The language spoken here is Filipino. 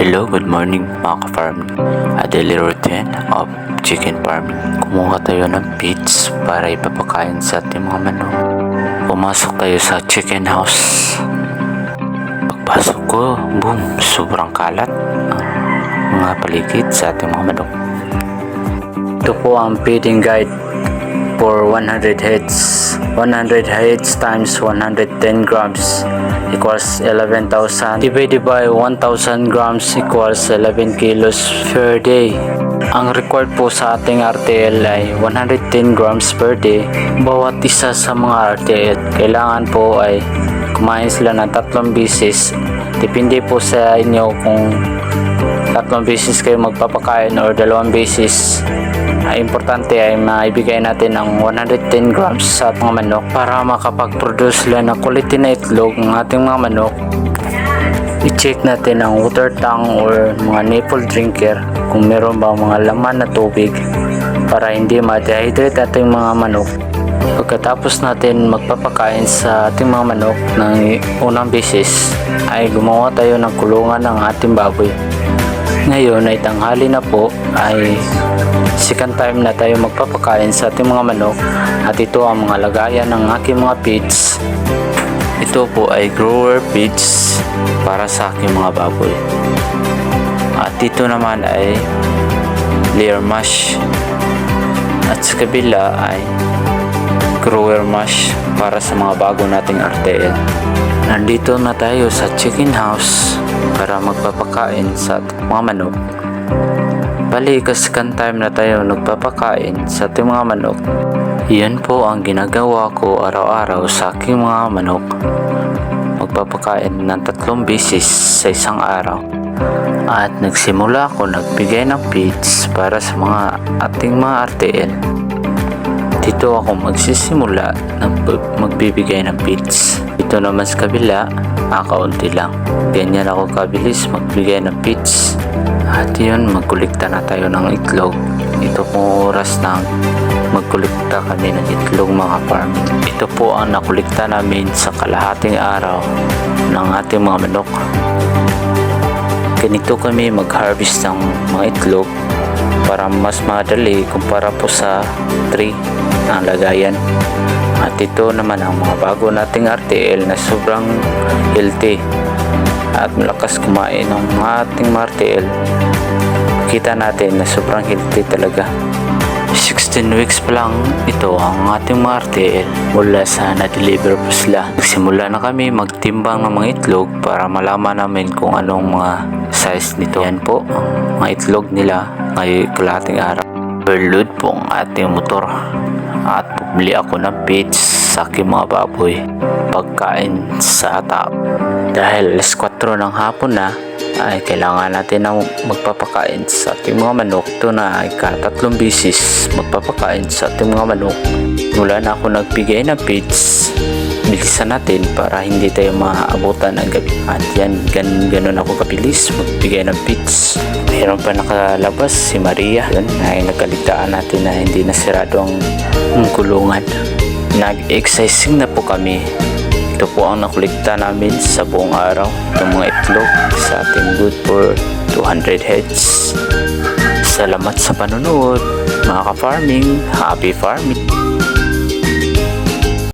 Hello, good morning mga ka-farming. A daily routine of chicken farming. Kumuha tayo ng feeds para ipapakain sa ating mga manok. Pumasok tayo sa chicken house. Pagpasok ko, boom, sobrang kalat. Mga paligid sa ating mga manok. Ito po ang feeding guide for 100 heads. 100 heads times 110 grams equals 11,000 divided by 1,000 grams equals 11 kilos per day. Ang required po sa ating RTL ay 110 grams per day. Bawat isa sa mga RTL kailangan po ay kumain sila ng tatlong bisis. Depende po sa inyo kung tatlong beses kayo magpapakain or dalawang beses importante ay maibigay natin ng 110 grams sa mga manok para makapag-produce sila ng quality na itlog ng ating mga manok. I-check natin ang water tank or mga nipple drinker kung meron ba mga laman na tubig para hindi ma-dehydrate ating mga manok. Pagkatapos natin magpapakain sa ating mga manok ng unang beses ay gumawa tayo ng kulungan ng ating baboy ngayon ay tanghali na po ay second time na tayo magpapakain sa ating mga manok. At ito ang mga lagayan ng aking mga feeds ito po ay grower feeds para sa aking mga baboy. At ito naman ay layer mash. At sa kabila ay grower mash para sa mga bago nating RTL nandito na tayo sa chicken house para magpapakain sa ating mga manok Bali, second time na tayo nagpapakain sa ating mga manok. Yan po ang ginagawa ko araw-araw sa aking mga manok. Magpapakain ng tatlong beses sa isang araw. At nagsimula ako nagbigay ng feeds para sa mga ating mga RTL. Dito ako magsisimula pag- magbibigay ng feeds. Dito naman sa kabila, ah, kaunti lang. Ganyan ako kabilis magbigay ng feeds. At yun, magkulikta na tayo ng itlog. Ito po oras ng magkulikta kami ng itlog mga farming. Ito po ang nakulikta namin sa kalahating araw ng ating mga manok. Ganito kami mag-harvest ng mga itlog para mas madali kumpara po sa tree ang lagayan. Ito naman ang mga bago nating RTL na sobrang healthy at malakas kumain ng mga ating mga RTL. Kita natin na sobrang healthy talaga. 16 weeks pa lang ito ang ating mga RTL mula sa na-deliver po sila. Nagsimula na kami magtimbang ng mga itlog para malaman namin kung anong mga size nito. Yan po, mga itlog nila ngayon kalahating araw. Overload po ang ating motor at bumili ako ng feeds sa aking mga baboy pagkain sa tao. Dahil alas 4 ng hapon na ay kailangan natin na magpapakain sa ating mga manok. Ito na ay katatlong bisis magpapakain sa ating mga manok. Mula na ako nagbigay ng feeds, bilisan natin para hindi tayo maabutan ng gabi. At yan, gan ganun ako kabilis magbigay ng feeds. Mayroon pa nakalabas si Maria. Yun, ay nagkaligtaan natin na hindi nasirado ang kulungan. Nag-exercising na po kami ito po ang nakulikta namin sa buong araw. Itong mga itlog sa ating good for 200 heads. Salamat sa panonood, mga ka-farming. Happy farming!